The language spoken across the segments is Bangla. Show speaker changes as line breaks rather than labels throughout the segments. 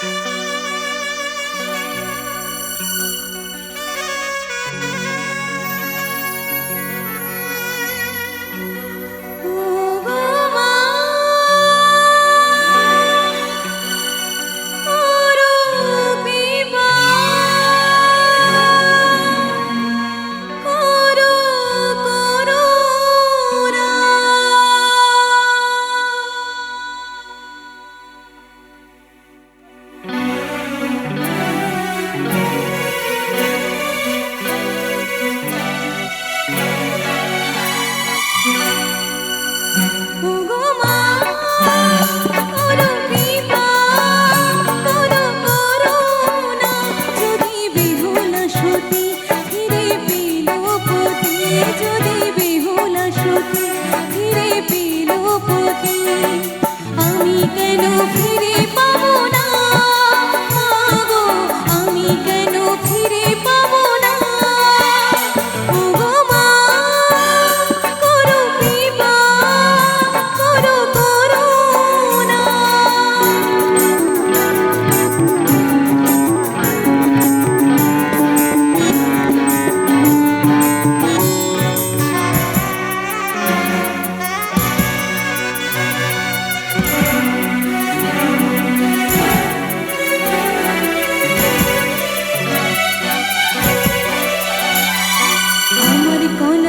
Thank you.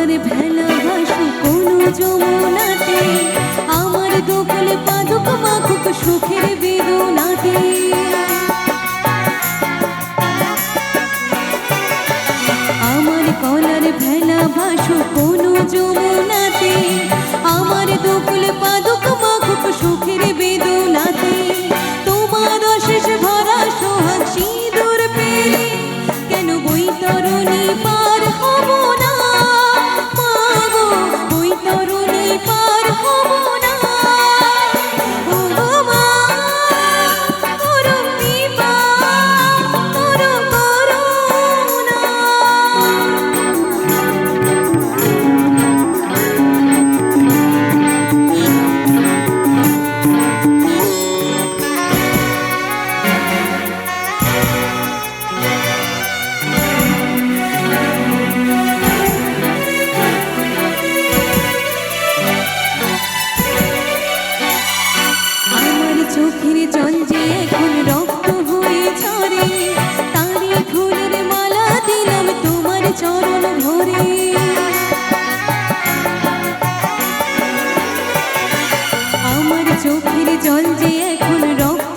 আমার ভেলা ভাসু কোনো যমুনাতে। আমার গোকুল পাদুক মাখুক সুখের বেদনাতে। আমার কলার ভেলা ভাসু কোনো যমুনাতে। আমার পাদুক চোখের জল যে এখন রক্ত